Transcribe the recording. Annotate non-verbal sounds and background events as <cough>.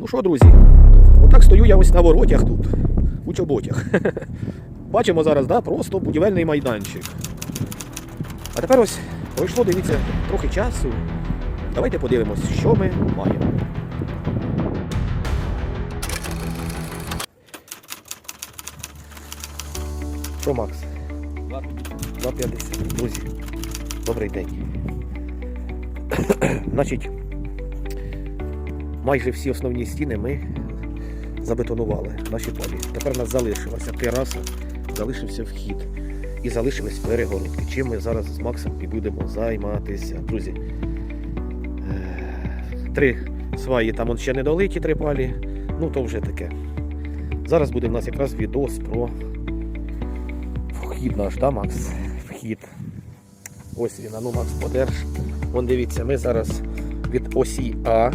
Ну що, друзі, отак стою я ось на воротях тут, у чоботях. <laughs> Бачимо зараз, да, просто будівельний майданчик. А тепер ось пройшло, дивіться, трохи часу. Давайте подивимось, що ми маємо. Що, Макс? 2,50. Друзі, добрий день. <clears throat> Значить, майже всі основні стіни ми забетонували наші полі. Тепер у нас залишилася тераса, залишився вхід і залишились перегородки. Чим ми зараз з Максом і будемо займатися. Друзі, е, три сваї там ще не долиті три палі, ну то вже таке. Зараз буде в нас якраз відос про вхід наш, да, Макс? Вхід. Ось він, ну Макс, подерж. Вон дивіться, ми зараз від осі А